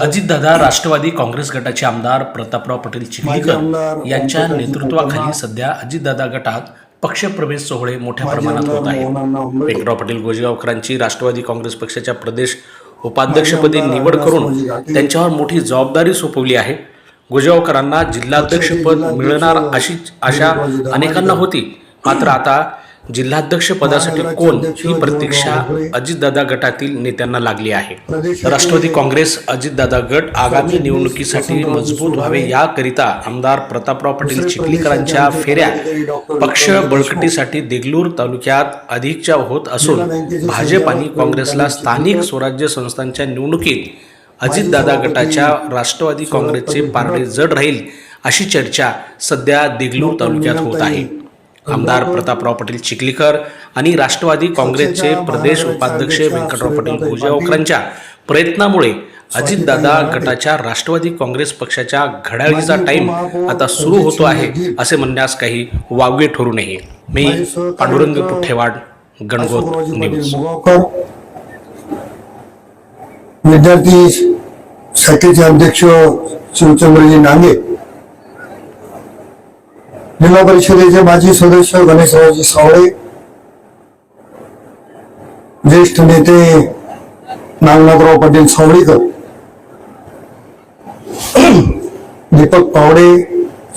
अजितदादा राष्ट्रवादी काँग्रेस गटाचे आमदार प्रतापराव पटेल चिखलीकर यांच्या नेतृत्वाखाली सध्या अजितदादा गटात पक्षप्रवेश सोहळे मोठ्या प्रमाणात होत आहे. व्यंकटराव पटेल गोजेगावकरांची राष्ट्रवादी काँग्रेस पक्षाच्या प्रदेश उपाध्यक्षपदी निवड करून. त्यांच्यावर मोठी जबाबदारी सोपवली आहे गोजेगावकरांना जिल्हाध्यक्षपद मिळणार अशी आशा अनेकांना होती मात्र आता जिल्हाध्यक्ष पदासाठी कोण ही प्रतीक्षा अजितदादा गटातील नेत्यांना लागली आहे? राष्ट्रवादी काँग्रेस अजितदादा गट आगामी निवडणुकीसाठी मजबूत व्हावे याकरिता आमदार प्रतापराव पटेल चिखलीकरांच्या फेऱ्या पक्ष बळकटीसाठी देगलूर तालुक्यात अधिकच्या होत असून भाजप आणि काँग्रेसला स्थानिक स्वराज्य संस्थांच्या निवडणुकीत अजितदादा गटाच्या राष्ट्रवादी काँग्रेसचे पारडे जड राहील अशी चर्चा सध्या देगलूर तालुक्यात होत आहे. आमदार प्रतापराव पटेल चिखलीकर आणि राष्ट्रवादी काँग्रेसचे प्रदेश उपाध्यक्ष व्यंकटराव पटेल गोजेगावकरांच्या प्रयत्नामुळे अजितदादा गटाच्या राष्ट्रवादी काँग्रेस पक्षाच्या घड्याळीचा टाइम आता सुरू होतो आहे असे म्हणण्यास काही वावगे ठरू नये. मी पांडुरंग पुठ्ठेवाड गणगोत न्यूज विद्यार्थी शाखेचे अध्यक्ष शिवचंद्रजी नांगे. जिल्हा परिषदेचे माजी सदस्य गणेशरावजी सावळे ज्येष्ठ नेते नागनाथराव पाटील सावळीकर दीपक पावडे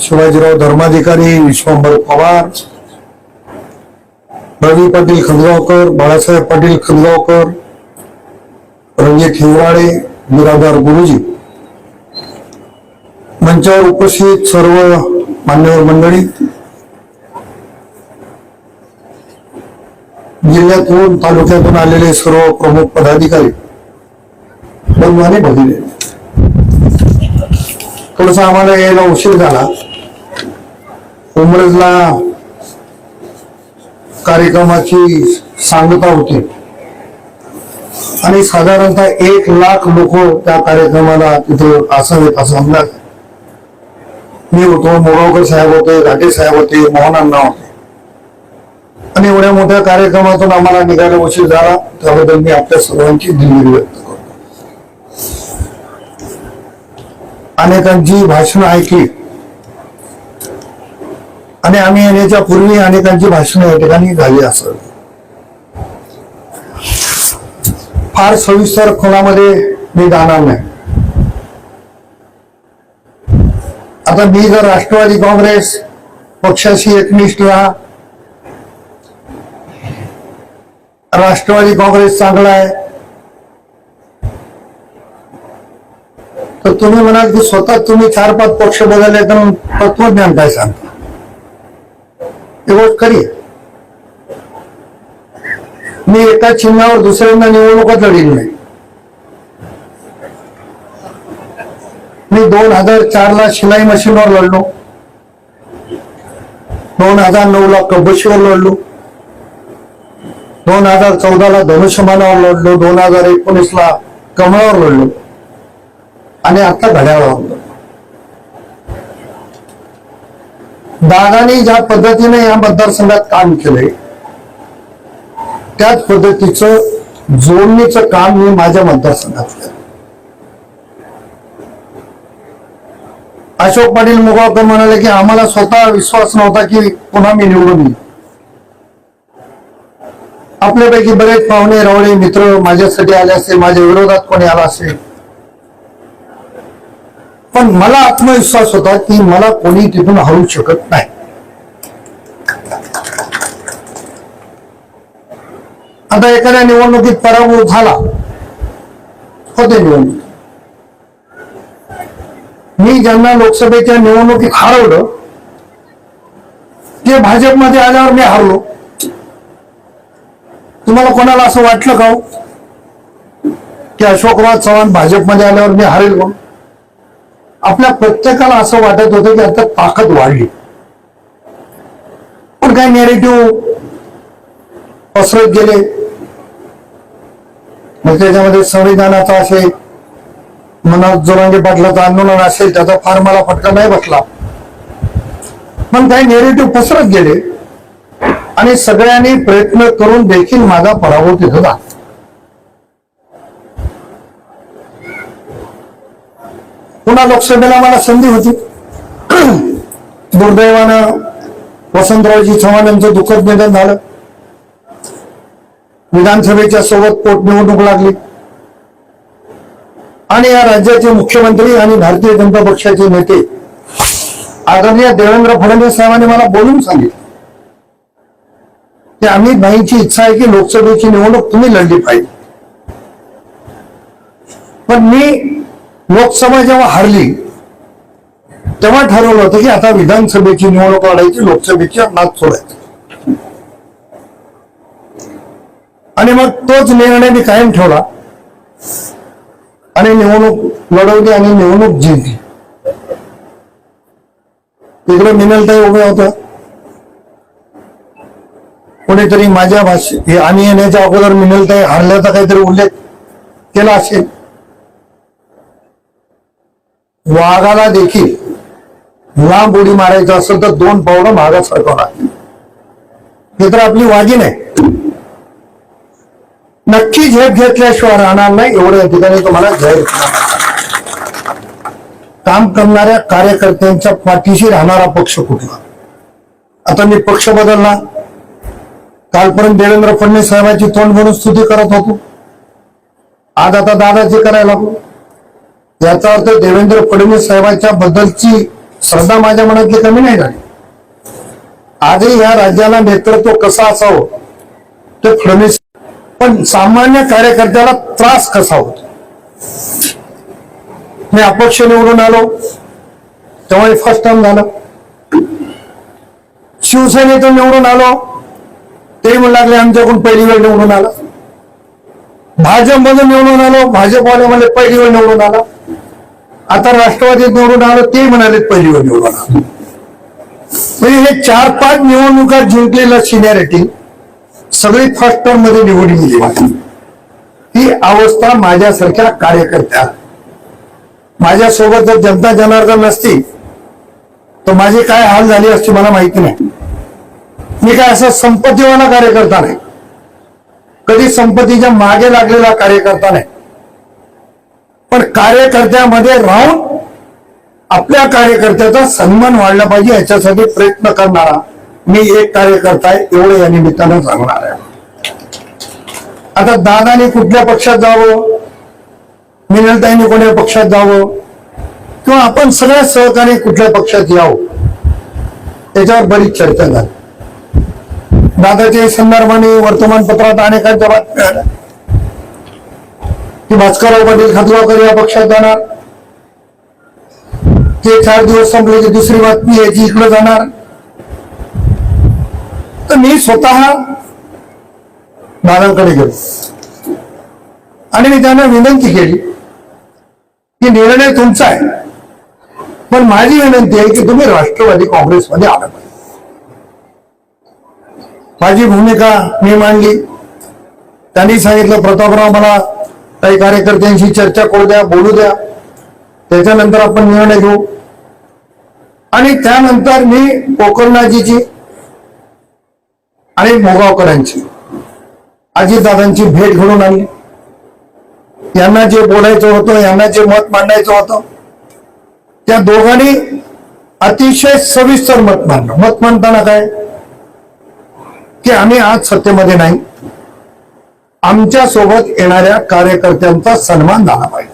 शिवाजीराव धर्माधिकारी विश्वंभर पवार रवी पाटील खंदगावकर बाळासाहेब पाटील खंदगावकर रणजित हिवराळे बिरादार गुरुजी. मंचावर उपस्थित सर्व मान्यवर मंडळी जिल्ह्यातून तालुक्यातून आलेले सर्व प्रमुख पदाधिकारी बंधू आणि थोडस आम्हाला यायला उशीर झाला. उमरजला कार्यक्रमाची सांगता होती. आणि साधारणतः एक लाख लोक त्या कार्यक्रमाला तिथे असावेत असं अंदाज मी होतो मोगावकर साहेब होते घाटे साहेब होते मोहन अण्णा होते. आणि एवढ्या मोठ्या कार्यक्रमातून आम्हाला निघायला उशीर झाला. त्याबद्दल मी आपल्या सर्वांची दिलगिरी व्यक्त करतो. अनेकांची भाषणं ऐकली. आणि आम्ही येण्याच्या पूर्वी अनेकांची भाषणं या ठिकाणी झाली असत फार सविस्तर खोलामध्ये मी जाणार नाही. आता मी जर राष्ट्रवादी काँग्रेस पक्षाशी एकनिष्ठ राहा राष्ट्रवादी काँग्रेस चांगला आहे तर तुम्ही म्हणाल की स्वतः तुम्ही चार पाच पक्ष बदलले तर तत्वज्ञान काय सांगता? ही गोष्ट खरी मी एका चिन्हावर दुसऱ्यांदा निवडणुका लढील नाही. दोन हजार चार ला शिलाई मशीनवर लढलो. दोन हजार नऊ ला कबशीवर लढलो. दोन हजार चौदा ला धनुष्यमानावर लढलो. दोन हजार एकोणीस ला कमळावर लढलो. आणि आता घड्याळावर लढलो. दादानी ज्या पद्धतीने या मतदारसंघात काम केले त्याच पद्धतीचं जोडणीचं काम मी माझ्या मतदारसंघात केलं. अशोक पाटील मुगावकर म्हणाले की आम्हाला स्वतः विश्वास नव्हता की पुन्हा मी निवडून येईल. आपल्यापैकी बरेच पाहुणे रावळे मित्र माझ्यासाठी आले असेल माझ्या विरोधात कोणी आला असेल. पण मला आत्मविश्वास होता की मला कोणी तिथून हरवू शकत नाही. आता एखाद्या निवडणुकीत पराभव झाला होते निवडणूक मी ज्यांना लोकसभेच्या निवडणुकीत हरवलं ते भाजपमध्ये आल्यावर मी हरलो. तुम्हाला कोणाला असं वाटलं का हो? की अशोकराव चव्हाण भाजपमध्ये आल्यावर मी हरेल का आपल्या प्रत्येकाला असं वाटत होतं की आता ताकद वाढली. पण काही नेरेटिव्ह पसरत गेले? मग त्याच्यामध्ये संविधानाचा असेल मनात जोरांगे पाटलाचं आंदोलन असेल त्याचा फार मला फटका नाही बसला. पण काही नेरेटिव्ह पसरत गेले. आणि सगळ्यांनी प्रयत्न करून देखील माझा पराभव तिथं झाला. पुन्हा लोकसभेला मला संधी होती. दुर्दैवानं वसंतरावजी चव्हाण यांचं दुःखद निधन झालं. विधानसभेच्या सोबत पोटनिवडणूक लागली. आणि या राज्याचे मुख्यमंत्री आणि भारतीय जनता पक्षाचे नेते आदरणीय देवेंद्र फडणवीस साहेबांनी मला बोलून सांगितलं. की अमित भाईची इच्छा आहे की लोकसभेची निवडणूक तुम्ही लढली पाहिजे. पण मी लोकसभा जेव्हा हारली तेव्हा ठरवलं होतं की आता विधानसभेची निवडणूक लढायची लोकसभेची नाच सोडायची. आणि मग तोच निर्णय मी कायम ठेवला. आणि निवडणूक लढवली आणि निवडणूक जिंकली. तिकडे मिनलताई उभे होतं. कोणीतरी माझ्या भाषे हे आम्ही येण्याच्या अगोदर मिनलताई हरल्याचा काहीतरी उल्लेख केला असेल. वाघाला देखील लांब उडी मारायचं असेल तर दोन पावलं मागा सरकवणार हे तर आपली वाघीण आहे नक्की झेप घेतल्याशिवाय राहणार नाही एवढं या ठिकाणी तुम्हाला जाहीर काम करणाऱ्या कार्यकर्त्यांच्या पाठीशी राहणारा पक्ष कुठला? आता मी पक्ष बदलला. कालपर्यंत देवेंद्र फडणवीस साहेबांची तोंड भरून स्तुती करत होतो. आज आता दादाची करायला लागलो. याचा अर्थ देवेंद्र फडणवीस साहेबांच्या बद्दलची श्रद्धा माझ्या मनातली कमी नाही झाली. आजही या राज्याला नेतृत्व कसं असावं ते फडणवीस पण सामान्य कार्यकर्त्याला त्रास कसा होतो? मी अपक्ष निवडून आलो. तेव्हा फर्स्ट टाइम झालं. शिवसेनेतून निवडून आलो. ते म्हणू लागले आमच्याकडून पहिली वेळ निवडून आला. भाजपमधून निवडून आलो. भाजपवाले म्हणजे पहिली वेळ निवडून आला. आता राष्ट्रवादीत निवडून आलो. ते म्हणाले पहिली वेळ निवडून आला. म्हणजे हे चार पाच निवडणुका जिंकलेलं सिनियरिटी सगळी फर्स्ट टर्ममध्ये निवडून गेली ही अवस्था माझ्यासारख्या कार्यकर्त्या. माझ्यासोबत जर जनता जनार्दन नसती तर माझी काय हाल झाली असती मला माहिती नाही. मी काय असं संपत्तीवाला कार्यकर्ता नाही. कधी संपत्तीच्या मागे लागलेला कार्यकर्ता नाही. पण कार्यकर्त्यामध्ये राहून आपल्या कार्यकर्त्याचा सन्मान वाढला पाहिजे याच्यासाठी प्रयत्न करणारा मी एक कार्यकर्ता आहे एवढं या निमित्तानं सांगणार आहे. आता दादाने कुठल्या पक्षात जावं? मिनलताईने कोणत्या पक्षात जावं? किंवा आपण सगळ्या सहकारी कुठल्या पक्षात यावं? त्याच्यावर बरीच चर्चा झाली. दादाच्या संदर्भाने वर्तमानपत्रात अनेकांच्या बातम्या आल्या. की भास्करराव पाटील खतगावकर या पक्षात जाणार. ते चार दिवस संपले की दुसरी बातमी याची इकडे जाणार. तर मी स्वतः दादांकडे गेलो. आणि मी त्यांना विनंती केली की निर्णय तुमचा आहे. पण माझी विनंती आहे की तुम्ही राष्ट्रवादी काँग्रेसमध्ये आला पाहिजे. माझी भूमिका मी मांडली. त्यांनी सांगितलं प्रतापराव मला काही कार्यकर्त्यांशी चर्चा करू द्या बोलू द्या. त्याच्यानंतर आपण निर्णय घेऊ. आणि त्यानंतर मी कोकर्णाजीची आणि मोगावकरांची अजितदादांची भेट घडून आणली. यांना जे बोलायचं होतं यांना जे मत मांडायचं होतं त्या दोघांनी अतिशय सविस्तर मत मांडलं. मत मांडताना काय? की आम्ही आज सत्तेमध्ये नाही. आमच्यासोबत येणाऱ्या कार्यकर्त्यांचा सन्मान झाला पाहिजे.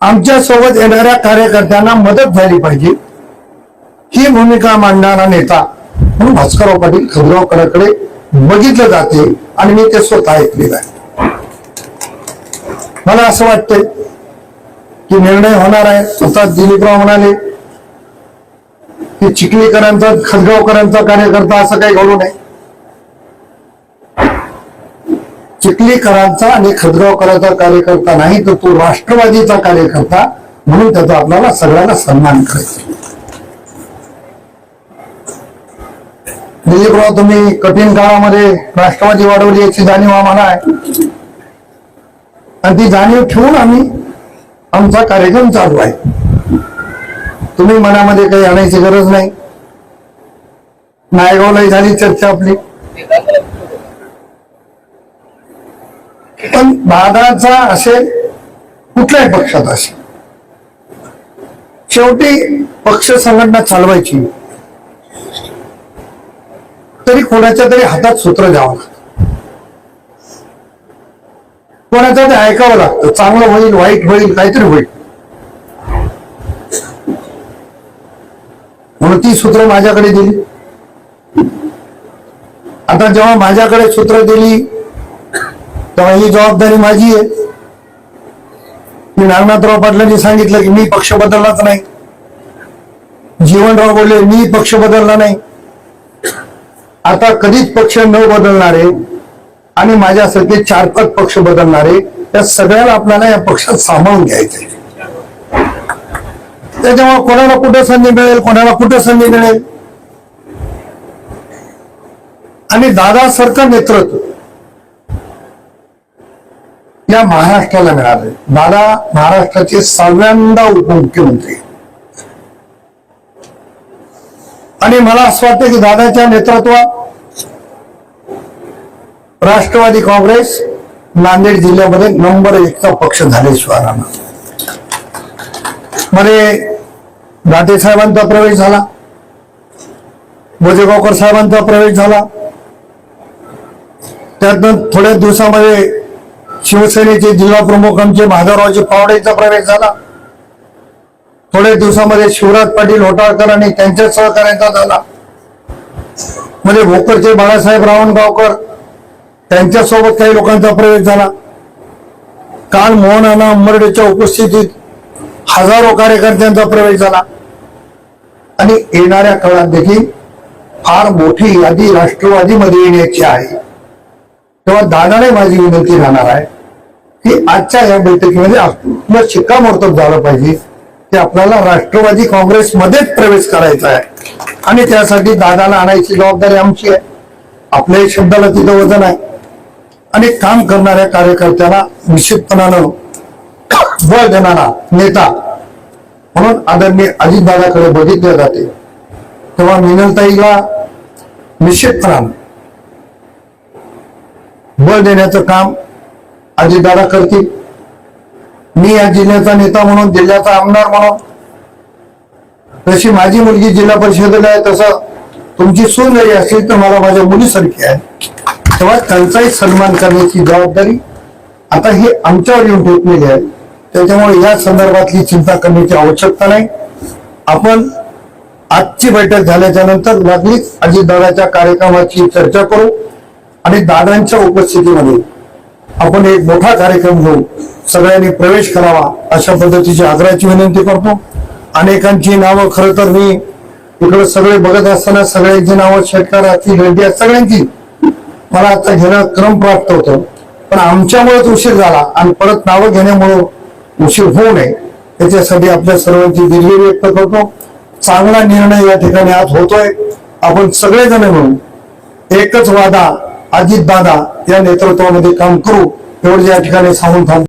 आमच्यासोबत येणाऱ्या कार्यकर्त्यांना मदत झाली पाहिजे. ही भूमिका मांडणारा नेता म्हणून भास्करराव पाटील खदगावकरांकडे बघितलं जाते आणि मी ते स्वतः ऐकलेलं आहे. मला असं वाटतंय की निर्णय होणार आहे. स्वतः दिलीपराव म्हणाले की चिखलीकरांचा खजगावकरांचा कार्यकर्ता असं काही घडू नये. चिखलीकरांचा आणि खजगावकरांचा कार्यकर्ता नाही तर तो राष्ट्रवादीचा कार्यकर्ता म्हणून त्याचा आपल्याला सगळ्यांना सन्मान करायचा दिलीपराव तुम्ही कठीण काळामध्ये राष्ट्रवादी वाढवली याची जाणीव आम्हाला आहे. आणि ती जाणीव ठेवून आम्ही आमचा कार्यक्रम चालू आहे. तुम्ही मनामध्ये काही आणायची गरज नाही. नायगावलाही झाली चर्चा आपली. पण दादाचा असेल कुठल्याही पक्षात असेल शेवटी पक्ष संघटना चालवायची. तरी कोणाच्या तरी हातात सूत्र द्यावं लागतं. कोणाचं ते ऐकावं लागतं. चांगलं होईल वाईट होईल काहीतरी होईल. म्हणून ती सूत्र माझ्याकडे दिली. आता जेव्हा माझ्याकडे सूत्र दिली तेव्हा ही जबाबदारी माझी आहे. मी नागनाथराव पाटलांनी सांगितलं की मी पक्ष बदललाच नाही. जीवनराव बोलले मी पक्ष बदलला नाही. आता कधीच पक्ष न बदलणारे आणि माझ्यासारखे चार पाच पक्ष बदलणारे त्या सगळ्याला आपल्याला या पक्षात सामावून घ्यायचंय. त्याच्यामुळे कोणाला कुठं संधी मिळेल कोणाला कुठं संधी मिळेल? आणि दादासारखं नेतृत्व या महाराष्ट्राला मिळाले दादा महाराष्ट्राचे सहाव्यांदा उपमुख्यमंत्री. आणि मला असं वाटतं की दादाच्या नेतृत्वात राष्ट्रवादी काँग्रेस नांदेड जिल्ह्यामध्ये नंबर एकचा पक्ष झाले शिवारानं मध्ये म्हणजे दाते साहेबांचा प्रवेश झाला. भोजेगावकर साहेबांचा प्रवेश झाला. त्यातनं थोड्या दिवसामध्ये शिवसेनेचे जिल्हा प्रमुख आमचे माधवरावजी पावडेचा प्रवेश झाला. थोड्या दिवसामध्ये शिवराज पाटील होटाळकर आणि त्यांच्या सहकार्याचा झाला म्हणजे भोकरचे बाळासाहेब रावणगावकर त्यांच्यासोबत काही लोकांचा प्रवेश झाला. काल मोहन अण्णा उंबर्डेच्या उपस्थितीत हजारो कार्यकर्त्यांचा प्रवेश झाला. आणि येणाऱ्या काळात देखील फार मोठी यादी राष्ट्रवादीमध्ये येण्याची आहे. तेव्हा दादाने माझी विनंती राहणार आहे की आजच्या या बैठकीमध्ये आपलं शिक्कामोर्तब झालं पाहिजे. की आपल्याला राष्ट्रवादी काँग्रेसमध्येच प्रवेश करायचा आहे. आणि त्यासाठी दादाला आणायची जबाबदारी आमची आहे. आपल्याही शब्दाला तिथं वजन आहे. आणि काम करणाऱ्या कार्यकर्त्याला निश्चितपणानं बळ देणारा नेता म्हणून आदरणीय अजितदादाकडे बघितले जाते. तेव्हा मिनलताईला निश्चितपणानं बळ देण्याचं काम अजितदादा करतील. मी या जिल्ह्याचा नेता म्हणून जिल्ह्याचा आमदार म्हणून. जशी माझी मुलगी जिल्हा परिषदेला आहे तसं तुमची सून जरी असेल तर मला माझ्या मुलीसारखी आहे. तेव्हा त्यांचाही सन्मान करण्याची जबाबदारी आता ही आमच्यावर येऊन ठेवलेली आहे. त्याच्यामुळे या संदर्भातली चिंता करण्याची आवश्यकता नाही. आपण आजची बैठक झाल्याच्यानंतर लागलीच अजितदादाच्या कार्यक्रमाची चर्चा करू आणि दादांच्या उपस्थितीमध्ये आपण एक मोठा कार्यक्रम घेऊ सगळ्यांनी प्रवेश करावा अशा पद्धतीची आग्रहाची विनंती करतो. अनेकांची नावं खरं तर मी इकडे सगळे बघत असताना सगळ्यांची नावं शेतकर असतील रेड्डी सगळ्यांची. मला आता घेणं क्रम प्राप्त होतं. पण आमच्यामुळेच उशीर झाला आणि परत नावं घेण्यामुळं उशीर होऊ नये. त्याच्यासाठी आपल्या सर्वांची दिलगिरी व्यक्त करतो. चांगला निर्णय या ठिकाणी आज होतोय. आपण सगळेजण म्हणून एकच वादा अजित दादा या नेतृत्वामध्ये काम करू एवढं या ठिकाणी सांगून थांबतो